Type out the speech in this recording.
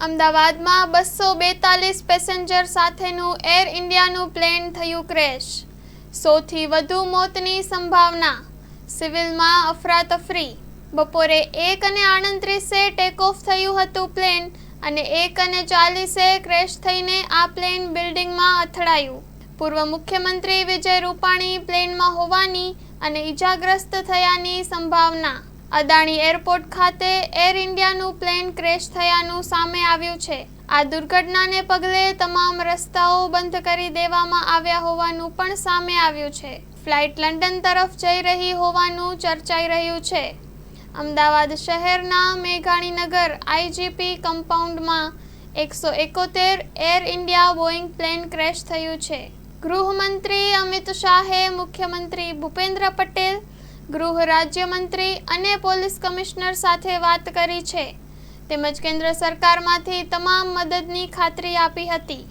અમદાવાદમાં બસો બેતાલીસ પેસેન્જર સાથેનું એર ઇન્ડિયાનું પ્લેન થયું ક્રેશ. સૌથી વધુ મોતની સંભાવના સિવિલમાં અફરાતફરી. બપોરે એક અને આડત્રીસે ટેક ઓફ થયું હતું પ્લેન અને એક અને ચાલીસે ક્રેશ થઈને આ પ્લેન બિલ્ડિંગમાં અથડાયું. પૂર્વ મુખ્યમંત્રી વિજય રૂપાણી પ્લેનમાં હોવાની અને ઈજાગ્રસ્ત થયાની સંભાવના અદાણી એરપોર્ટ ખાતે એર ઇન્ડિયાનું પ્લેન ક્રેશ થયાનું સામે આવ્યું છે. આ દુર્ઘટનાને પગલે તમામ રસ્તાઓ બંધ કરી દેવામાં આવ્યા હોવાનું પણ સામે આવ્યું છે. ફ્લાઇટ લંડન તરફ જઈ રહી હોવાનું ચર્ચાઈ રહ્યું છે. અમદાવાદ શહેરના મેઘાણીનગર આઈજીપી કમ્પાઉન્ડમાં એકસો એકોતેર air India Boeing plane crash થયું છે. ગૃહમંત્રી અમિત શાહે મુખ્યમંત્રી ભૂપેન્દ્ર પટેલ ગૃહ રાજ્યમંત્રી અને પોલીસ કમિશનર સાથે વાત કરી છે. તેમજ કેન્દ્ર સરકારમાંથી તમામ મદદની ખાતરી આપી હતી.